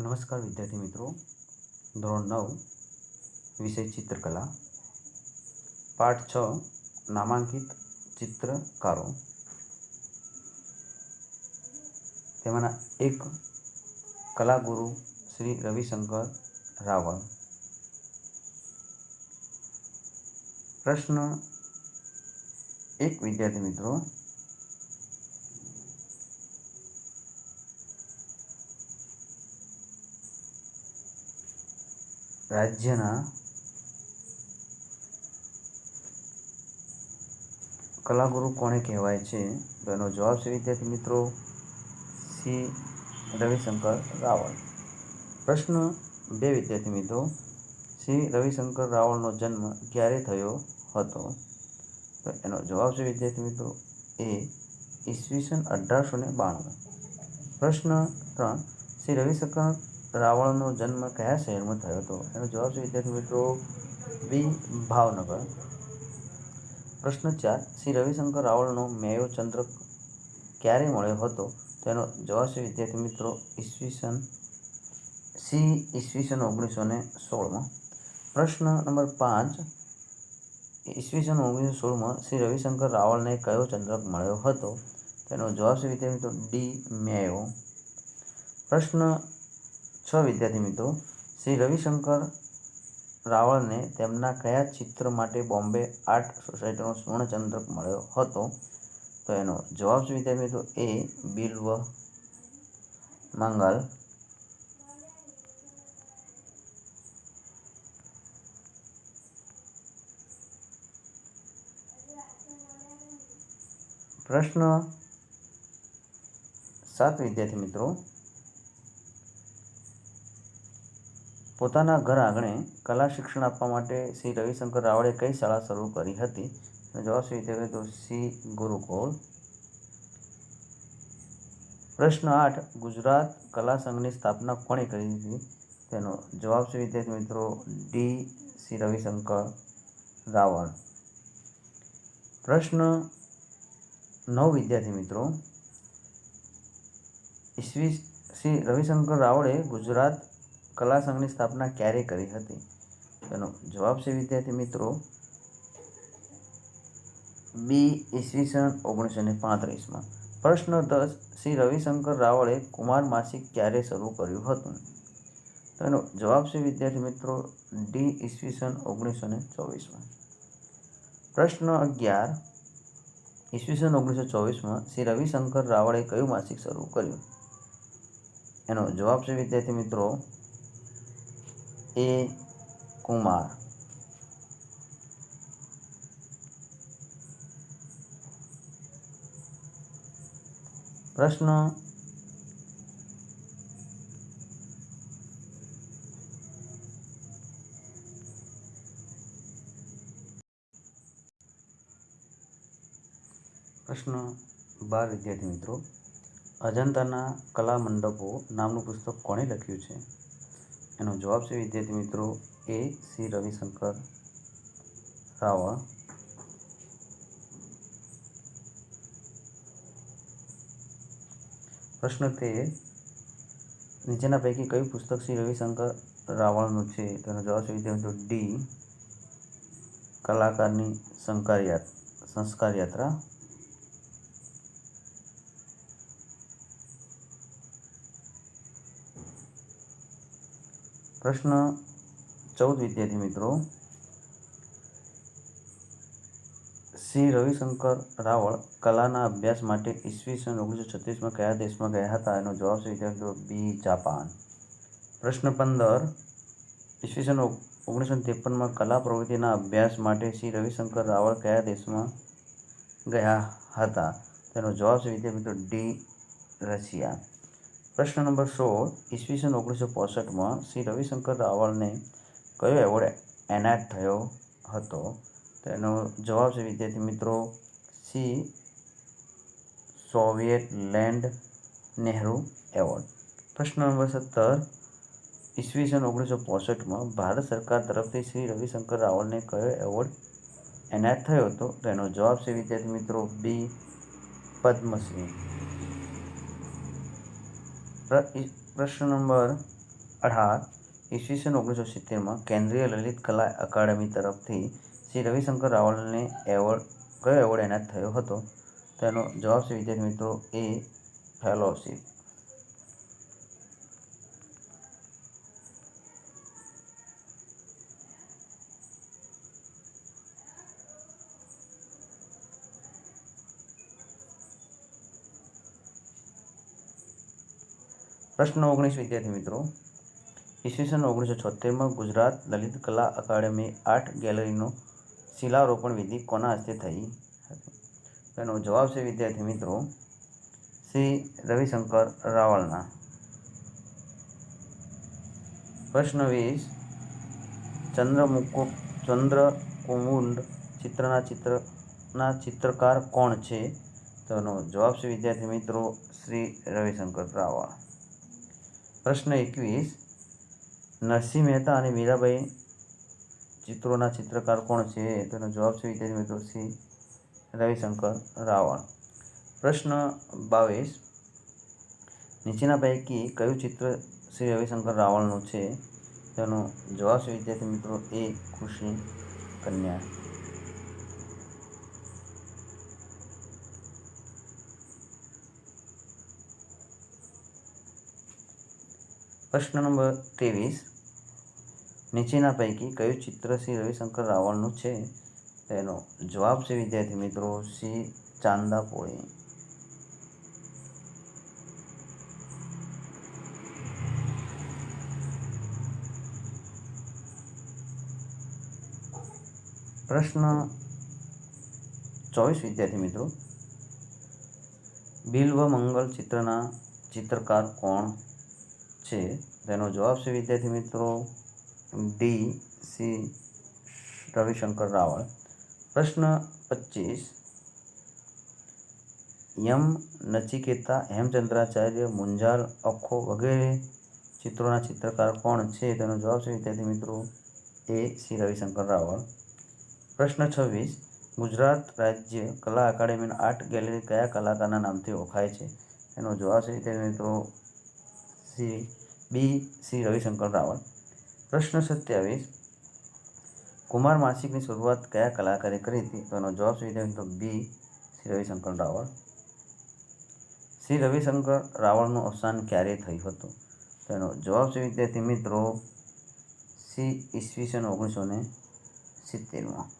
નમસ્કાર વિદ્યાર્થી મિત્રો. ધોરણ નવ, વિષય ચિત્રકલા. પાઠ છ, નામાંકિત ચિત્રકારો. તેમાંના એક કલાગુરુ શ્રી રવિશંકર રાવળ. પ્રશ્ન એક વિદ્યાર્થી મિત્રો. રાજ્યના કલાગુરુ કોને કહેવાય છે? તો એનો જવાબ છે વિદ્યાર્થી મિત્રો સી. રવિશંકર રાવળ પ્રશ્ન બે વિદ્યાર્થી મિત્રો. શ્રી રવિશંકર રાવળનો જન્મ ક્યારે થયો હતો? તો એનો જવાબ છે વિદ્યાર્થી મિત્રો એ ઈસવીસન અઢારસો ને બાણું. પ્રશ્ન ત્રણ. શ્રી રવિશંકર રાવળનો જન્મ કયા શહેરમાં થયો હતો? એનો જવાબ છે વિદ્યાર્થી મિત્રો બી ભાવનગર. પ્રશ્ન ચાર, શ્રી રવિશંકર રાવળનો મેયો ચંદ્રક ક્યારે મળ્યો હતો? તેનો જવાબ છે વિદ્યાર્થી મિત્રો ઈસવીસન, સી ઈસવીસન ઓગણીસો ને સોળમાં. પ્રશ્ન નંબર પાંચ, ઈસવીસન ઓગણીસો સોળમાં શ્રી રવિશંકર રાવળને કયો ચંદ્રક મળ્યો હતો? તેનો જવાબ છે વિદ્યાર્થી મિત્રો ડી મેયો. પ્રશ્ન છ વિદ્યાર્થી મિત્રો, શ્રી રવિશંકર રાવળને તેમના કયા ચિત્ર માટે બોમ્બે આર્ટ સોસાયટીનો સુવર્ણચંદ્રક મળ્યો હતો? તો એનો જવાબ છે વિદ્યાર્થી મિત્રો? એ, બિલ્વ મંગલ. પ્રશ્ન સાત વિદ્યાર્થી મિત્રો પોતાના ઘર આંગણે કલા શિક્ષણ આપવા માટે શ્રી રવિશંકર રાવળે કઈ શાળા શરૂ કરી હતી? જવાબ શ્રી વિદ્યાર્થી તો શ્રી ગુરુકુળ. પ્રશ્ન આઠ, ગુજરાત કલા સંઘની સ્થાપના કોણે કરી હતી? તેનો જવાબ છે વિદ્યાર્થી મિત્રો ડી શ્રી રવિશંકર રાવળ. પ્રશ્ન નવ, વિદ્યાર્થી મિત્રો. ઈસવી શ્રી રવિશંકર રાવળે ગુજરાત કલા સંઘની સ્થાપના ક્યારે કરી હતી? તેનો જવાબ છે, વિદ્યાર્થી મિત્રો, બી ઈસવીસન ઓગણીસો ને પાંત્રીસમાં. પ્રશ્ન દસ, શ્રી રવિશંકર રાવળે કુમાર માસિક ક્યારે શરૂ કર્યું હતું? તેનો જવાબ છે, વિદ્યાર્થી મિત્રો, ડી ઈસવીસન ઓગણીસો ને ચોવીસમાં. પ્રશ્ન અગિયાર ઈસવીસન ઓગણીસો ચોવીસમાં શ્રી રવિશંકર રાવળે કયું માસિક શરૂ કર્યું? એનો જવાબ છે, વિદ્યાર્થી મિત્રો એ કુમાર. પ્રશ્ન પ્રશ્ન બાર વિદ્યાર્થી મિત્રો. અજંતાના કલા મંડપો નામનું પુસ્તક કોણે લખ્યું છે? એનો જવાબ છે, વિદ્યાર્થી મિત્રો, એ સી રવિશંકર રાવળ. પ્રશ્ન તેર નીચેના પૈકી કયું પુસ્તક શ્રી રવિશંકર રાવળનું છે? તેનો જવાબ છે, વિદ્યાર્થી મિત્રો, ડી, કલાકારની સંસ્કાર સંસ્કાર યાત્રા પ્રશ્ન ચૌદ, વિદ્યાર્થી મિત્રો. શ્રી રવિશંકર રાવળ કલાના અભ્યાસ માટે ઈસવીસન ઓગણીસો છત્રીસમાં કયા દેશમાં ગયા હતા? એનો જવાબ છે વિદ્યાર્થીઓ બી, જાપાન. પ્રશ્ન પંદર. ઈસવીસન ઓગણીસો ત્રેપનમાં કલા પ્રવૃત્તિના અભ્યાસ માટે શ્રી રવિશંકર રાવળ કયા દેશમાં ગયા હતા? તેનો જવાબ છે વિદ્યાર્થી મિત્રો ડી, રશિયા. પ્રશ્ન નંબર સોળ, ઈસવીસન ઓગણીસો પોસઠમાં શ્રી રવિશંકર રાવળને કયો એવોર્ડ એનાયત થયો હતો? તેનો જવાબ છે, વિદ્યાર્થી મિત્રો, C Soviet land Nehru award. પ્રશ્ન નંબર સત્તર, ઈસવીસન ઓગણીસો પોસઠમાં ભારત સરકાર તરફથી શ્રી રવિશંકર રાવળને કયો એવોર્ડ એનાયત થયો હતો? તેનો જવાબ છે, વિદ્યાર્થી મિત્રો, બી, પદ્મશ્રી. પ્રશ્ન નંબર અઢાર ઈસવીસન ઓગણીસો સિત્તેરમાં કેન્દ્રીય લલિત કલા અકાદમી તરફથી શ્રી રવિશંકર રાવલને એવોર્ડ કયો એવોર્ડ એનાયત થયો હતો તેનો જવાબ છે વિદ્યાર્થી મિત્રો એ ફેલોશિપ પ્રશ્ન ઓગણીસ, વિદ્યાર્થી મિત્રો. ઈસવીસન ઓગણીસો છોતેરમાં ગુજરાત લલિત કલા અકાદમી આર્ટ ગેલેરીનો શિલારોપણ વિધિ કોના હસ્તે થઈ તેનો જવાબ છે, વિદ્યાર્થી મિત્રો, શ્રી રવિશંકર રાવલના. પ્રશ્ન વીસ ચંદ્રમુકુટ ચંદ્રકુમુંડ ચિત્રના ચિત્રના ચિત્રકાર કોણ છે? તેનો જવાબ છે, વિદ્યાર્થી મિત્રો, શ્રી રવિશંકર રાવળ પ્રશ્ન એકવીસ. નરસિંહ મહેતા અને મીરાબાઈ ચિત્રોના ચિત્રકાર કોણ છે? તેનો જવાબ છે વિદ્યાર્થી મિત્રો શ્રી રવિશંકર રાવળ પ્રશ્ન બાવીસ. નીચેના પૈકી કયું ચિત્ર શ્રી રવિશંકર રાવળનું છે? તેનો જવાબ છે વિદ્યાર્થી મિત્રો એ ખુશી કન્યા. પ્રશ્ન નંબર ત્રેવીસ. નીચેના પૈકી કયું ચિત્ર શ્રી રવિશંકર રાવળનું છે? તેનો જવાબ છે, વિદ્યાર્થી મિત્રો, શ્રી ચાંદા પોળી. પ્રશ્ન ચોવીસ, વિદ્યાર્થી મિત્રો. બિલ્વ મંગલ ચિત્રના ચિત્રકાર કોણ? છે. તેનો જવાબ છે, વિદ્યાર્થી મિત્રો ડી સી રવિશંકર રાવળ. પ્રશ્ન પચીસ. યમ નચિકેતા હેમચંદ્રાચાર્ય મુંજાલ અખો વગેરે ચિત્રોના ચિત્રકાર કોણ છે? તેનો જવાબ છે, વિદ્યાર્થી મિત્રો એ સી રવિશંકર રાવળ. પ્રશ્ન છવ્વીસ. ગુજરાત રાજ્ય કલા અકાદમીના આર્ટ ગેલેરી કયા કલાકારના નામથી ઓળખાય છે? એનો જવાબ છે, વિદ્યાર્થી મિત્રો શ્રી બી શ્રી રવિશંકર રાવળ પ્રશ્ન સત્યાવીસ, કુમાર માસિકની શરૂઆત કયા કલાકારે કરી હતી? તો એનો જવાબ સુવિધા તો બી શ્રી રવિશંકર રાવળ શ્રી રવિશંકર રાવળનું અવસાન ક્યારે થયું હતું? તો એનો જવાબ છે વિદ્યાર્થી મિત્રો સી ઈસવીસન ઓગણીસો ને સિત્તેરમાં.